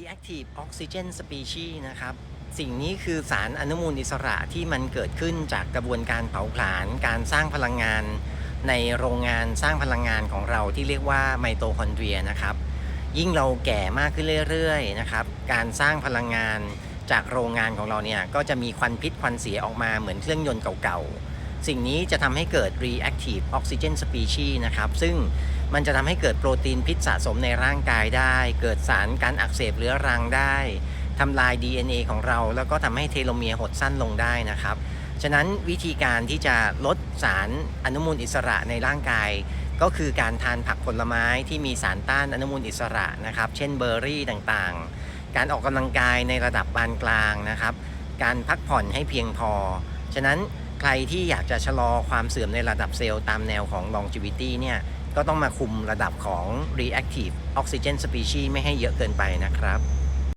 Reactive Oxygen Species นะครับ สิ่งนี้คือสารอนุมูลอิสระที่มันเกิดขึ้นจากกระบวนการเผาผลาญการสร้างพลังงาน ในโรงงานสร้างพลังงานของเราที่เรียกว่าไมโตคอนเดรียนะครับ ยิ่งเราแก่มากขึ้นเรื่อยๆนะครับการสร้างพลังงานจากโรงงานของเราเนี่ยก็จะมีควันพิษควันเสียออกมาเหมือนเครื่องยนต์เก่าๆ สิ่งนี้จะทำให้เกิด reactive oxygen species นะครับ ซึ่งมันจะทำให้เกิดโปรตีนพิษสะสมในร่างกายได้ เกิดสารการอักเสบเรื้อรังได้ทำลาย DNA ของเรา แล้วก็ทำให้เทโลเมียร์หดสั้นลงได้นะครับ ฉะนั้นวิธีการที่จะลดสารอนุมูลอิสระในร่างกาย ก็คือการทานผักผลไม้ที่มีสารต้านอนุมูลอิสระนะครับ เช่นเบอร์รี่ต่างๆ การออกกำลังกายในระดับปานกลางนะครับ การพักผ่อนให้เพียงพอ ฉะนั้น ใครที่อยากจะชะลอความเสื่อมในระดับเซลล์ตามแนวของ longevity เนี่ย ก็ต้องมาคุมระดับของ reactive oxygen species ไม่ให้เยอะเกินไปนะครับ